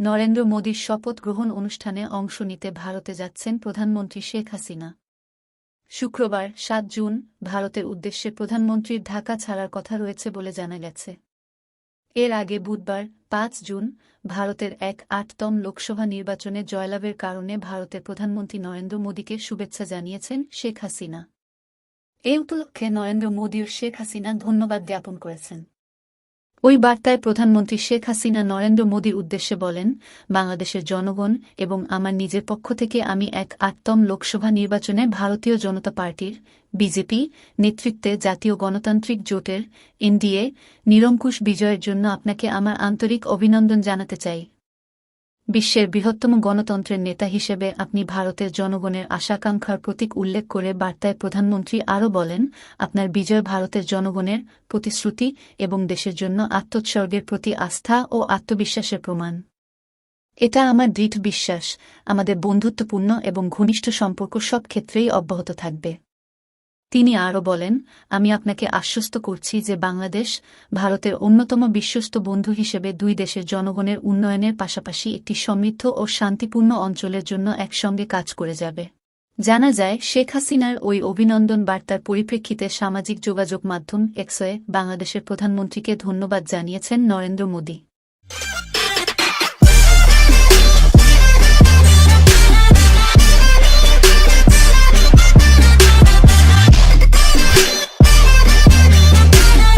নরেন্দ্র মোদীর শপথ গ্রহণ অনুষ্ঠানে অংশ নিতে ভারতে যাচ্ছেন প্রধানমন্ত্রী শেখ হাসিনা। শুক্রবার, সাত জুন, ভারতের উদ্দেশ্যে প্রধানমন্ত্রীর ঢাকা ছাড়ার কথা রয়েছে বলে জানা গেছে। এর আগে বুধবার, পাঁচ জুন, ভারতের এক আটতম লোকসভা নির্বাচনে জয়লাভের কারণে ভারতের প্রধানমন্ত্রী নরেন্দ্র মোদীকে শুভেচ্ছা জানিয়েছেন শেখ হাসিনা। এ উপলক্ষে নরেন্দ্র মোদীর শেখ হাসিনা ধন্যবাদ জ্ঞাপন করেছেন। ওই বার্তায় প্রধানমন্ত্রী শেখ হাসিনা নরেন্দ্র মোদীর উদ্দেশ্যে বলেন, বাংলাদেশের জনগণ এবং আমার নিজের পক্ষ থেকে আমি এক আটতম লোকসভা নির্বাচনে ভারতীয় জনতা পার্টির, বিজেপি, নেতৃত্বে জাতীয় গণতান্ত্রিক জোটের, এনডিএ, নিরঙ্কুশ বিজয়ের জন্য আপনাকে আমার আন্তরিক অভিনন্দন জানাতে চাই। বিশ্বের বৃহত্তম গণতন্ত্রের নেতা হিসেবে আপনি ভারতের জনগণের আশাকাঙ্ক্ষার প্রতীক উল্লেখ করে বার্তায় প্রধানমন্ত্রী আরও বলেন, আপনার বিজয় ভারতের জনগণের প্রতিশ্রুতি এবং দেশের জন্য আত্মোৎসর্গের প্রতি আস্থা ও আত্মবিশ্বাসের প্রমাণ। এটা আমার দৃঢ় বিশ্বাস, আমাদের বন্ধুত্বপূর্ণ এবং ঘনিষ্ঠ সম্পর্ক সব ক্ষেত্রেই অব্যাহত থাকবে। তিনি আরও বলেন, আমি আপনাকে আশ্বস্ত করছি যে বাংলাদেশ ভারতের অন্যতম বিশ্বস্ত বন্ধু হিসেবে দুই দেশের জনগণের উন্নয়নের পাশাপাশি একটি সমৃদ্ধ ও শান্তিপূর্ণ অঞ্চলের জন্য একসঙ্গে কাজ করে যাবে। জানা যায়, শেখ হাসিনার ওই অভিনন্দন বার্তার পরিপ্রেক্ষিতে সামাজিক যোগাযোগ মাধ্যম এক্সয়ে বাংলাদেশের প্রধানমন্ত্রীকে ধন্যবাদ জানিয়েছেন নরেন্দ্র মোদী।